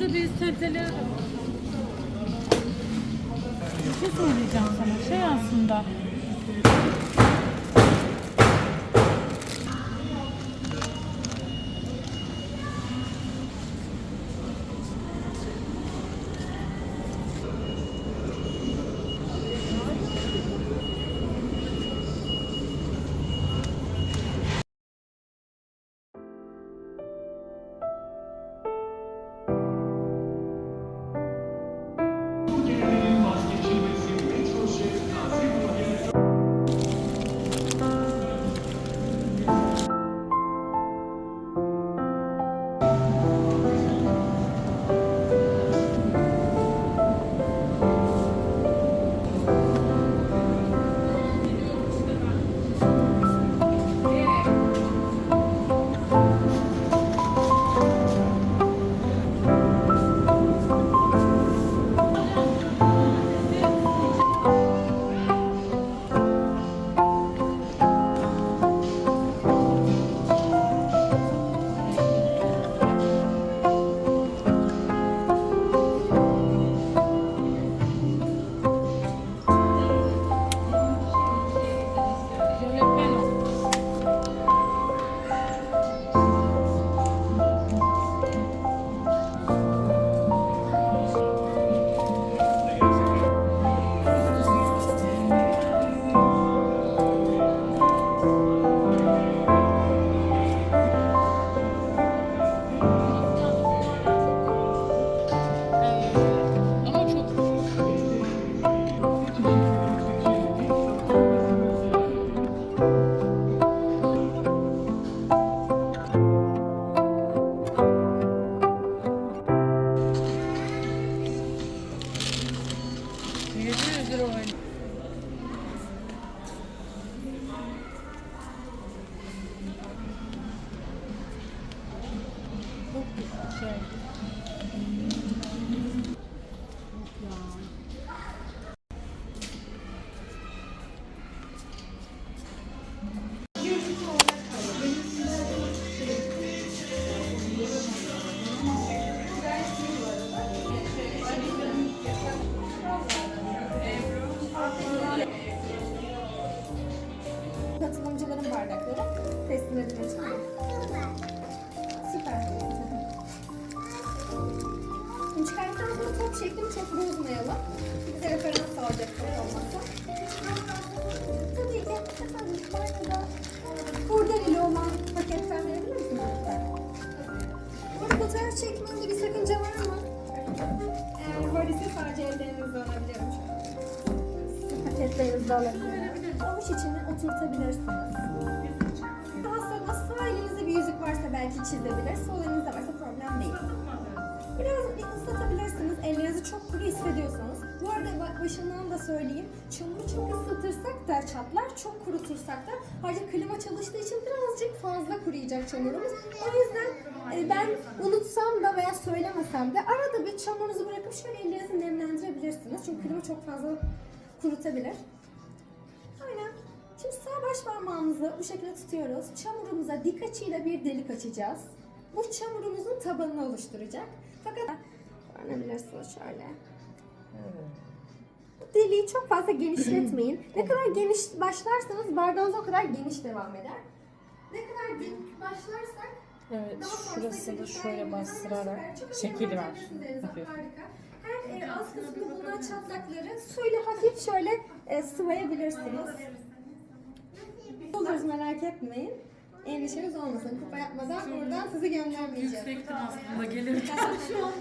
Bir sebzeler... Bir şey söyleyeceğim sana. Şey aslında... top şeklini çok bozmayalım. Bize referans alacaktır olmazsa. Tabii ki efendim markada kurdeleli olan paketten verebilir misiniz? Burada fotoğraf çekmemde bir sakınca var mı? Eğer var ise sadece ellerinizle alabilirim. Paketlerinizle alabilirim. Avuç içine oturtabilirsiniz. Daha sonra sağ elinizde bir yüzük varsa belki çizebilir, sol elinizde varsa problem değil. Biraz bir ıslatabilirsiniz, ellerinizi çok kuru hissediyorsanız. Bu arada ba- başından da söyleyeyim, çamuru çok ıslatırsak da çatlar, çok kurutursak da ayrıca klima çalıştığı için birazcık fazla kuruyacak çamurumuz. O yüzden e, ben unutsam da veya söylemesem de arada bir çamurunuzu bırakıp şöyle ellerinizi nemlendirebilirsiniz. Çünkü klima çok fazla kurutabilir. Aynen. Şimdi sağ baş parmağımızı bu şekilde tutuyoruz. Çamurumuza dik açıyla bir delik açacağız. Bu çamurumuzun tabanını oluşturacak. Fakat öğrenebilirsiniz şöyle. Bu deliği çok fazla genişletmeyin. ne kadar geniş başlarsanız bardağınız o kadar geniş devam eder. Ne kadar dik başlarsak Evet, daha şurası da şöyle bastırarak şekil. Harika. Her e, alt kısmında bulunan çatlakları suyla hafif şöyle e, sıvayabilirsiniz. Oluruz merak etmeyin. Endişeniz olmasın. Kupa yapmadan buradan sizi göndermeyeceğiz. Yüksektim aslında gelir. Şu an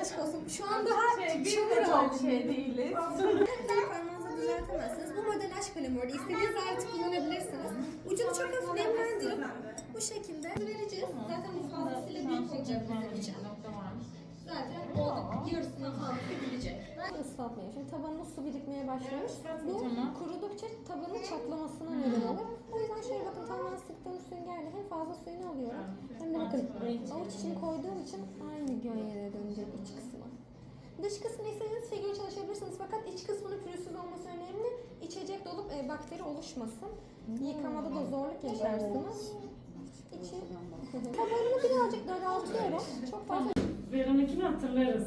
Aşk olsun. Şu an daha çamur oldu. şey değiliz. Parmağınızla düzeltemezsiniz. Bu model aşk kalemi orada. İstediğiniz aleti kullanabilirsiniz. Ucunu çok hafif nemlendirip bu şekilde vereceğiz. Zaten bu fazlasıyla büyük olacak bizim için. Zaten olduk. Yarısından fazlası gidecek. Ben ıslatmayayım. Şimdi tabanına su birikmeye başlamış. Bu kurudukça tabanın çatlamasına neden olur. O yüzden şöyle bakın tamamen sıktığım süngerle hem fazla suyunu alıyorum hem de bakın avuç içini koyduğum için aynı göğeye dönecek iç kısmı. Dış kısmını istediğiniz figür çalışabilirsiniz fakat iç kısmının pürüzsüz olması önemli. İçecek dolup e, bakteri oluşmasın. Yıkamada da zorluk yaşarsınız. İçi tabanını birazcık daraltıyorum. Çok fazla Veronika'nı hatırlarız.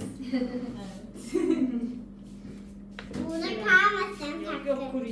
Buna kalmasın Yok yok kuru.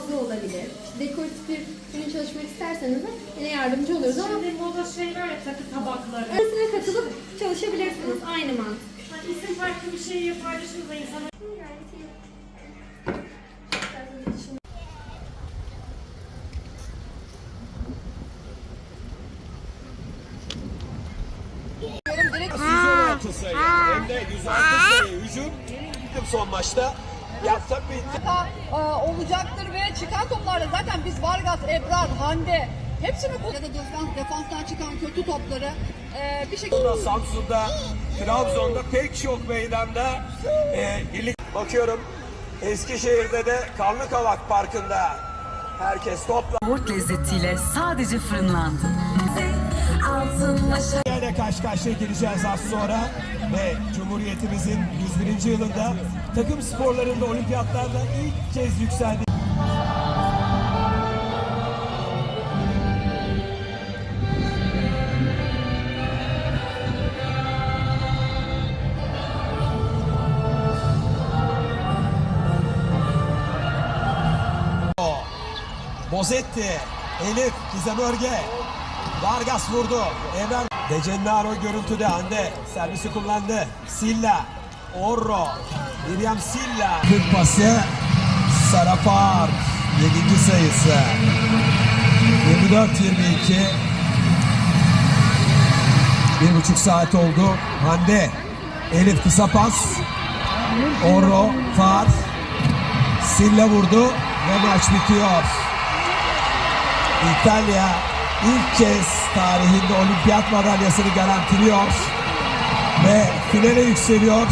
Fazla olabilir. Dekoratif bir ürün çalışmak isterseniz de yine yardımcı oluyoruz ama Şimdi moda şeyler ya takı tabakları. arasına katılıp çalışabilirsiniz. Aynı mantık. Hani isim farklı bir şey paylaşırız da insana. %16 sayı hem de 106 sayı hücum gittim son maçta. Ya tabii mutlaka e, olacaktır ve çıkan toplarda zaten biz Vargas, Ebrar, Hande hepsini bu ya da defans, defanstan çıkan kötü topları e, bir şekilde Samsun'da, Trabzon'da pek çok meydanda e, birlik bakıyorum. Eskişehir'de de Karlıkavak Parkı'nda herkes topla. Yoğurt lezzetiyle sadece fırınlandı. İle karşı karşıya geleceğiz az sonra ve Cumhuriyetimizin 101. yılında takım sporlarında olimpiyatlarda ilk kez yükseldi. Bozetti, Elif, Gizem Örge, Vargas vurdu. Evren Decenaro görüntüde Hande servisi kullandı. Silla, Orro, Miriam Silla. Kırk pası Sarapar 7. sayısı. 24-22 Bir buçuk saat oldu. Hande, Elif kısa pas. Orro, Far, Silla vurdu ve maç bitiyor. İtalya ilk kez tarihinde olimpiyat madalyasını garantiliyor ve finale yükseliyor.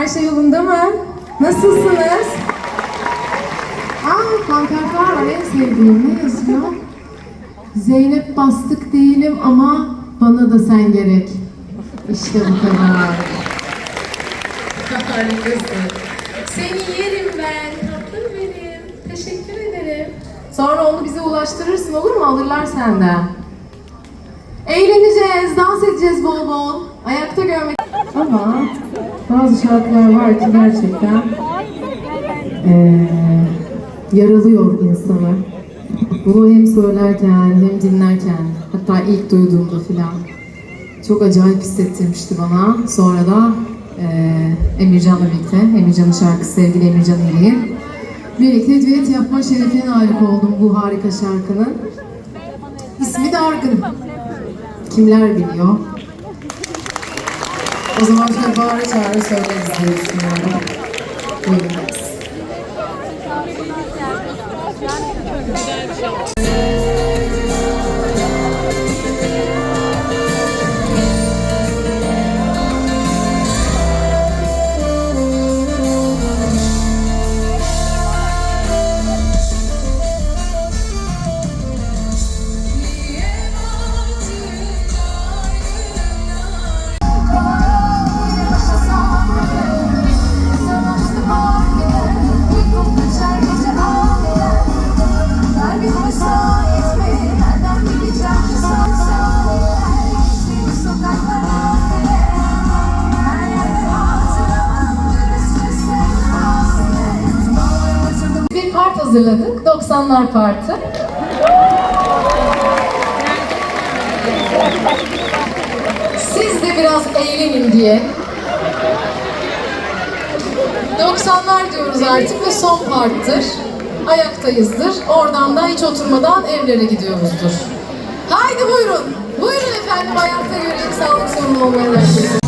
Her şey yolunda mı? Nasılsınız? Aa pankartlar var en sevdiğim. Ne yazıyor? Zeynep bastık değilim ama bana da sen gerek. İşte bu kadar. Harikasın. Seni yerim ben. Tatlım benim. Teşekkür ederim. Sonra onu bize ulaştırırsın olur mu? Alırlar senden. Eğleneceğiz, dans edeceğiz bol bol. Ayakta görmek. Ama bazı şarkılar var ki gerçekten eee, yaralıyor insanı. Bunu hem söylerken hem dinlerken hatta ilk duyduğumda filan çok acayip hissettirmişti bana. Sonra da eee Emircan'la birlikte, Emircan'ın şarkısı sevgili Emircan İlek'in birlikte düet yapma şerefine layık oldum bu harika şarkının. İsmi Dargın. Kimler biliyor? O zaman şöyle bağıra çağıra söyleriz diye düşünüyorum. Buyurun. 90'lar partı. Siz de biraz eğlenin diye. 90'lar diyoruz artık ve son parttır. Ayaktayızdır. Oradan da hiç oturmadan evlere gidiyoruzdur. Haydi buyurun. Buyurun efendim ayakta yürüyün. Sağlık sorunu olmayan.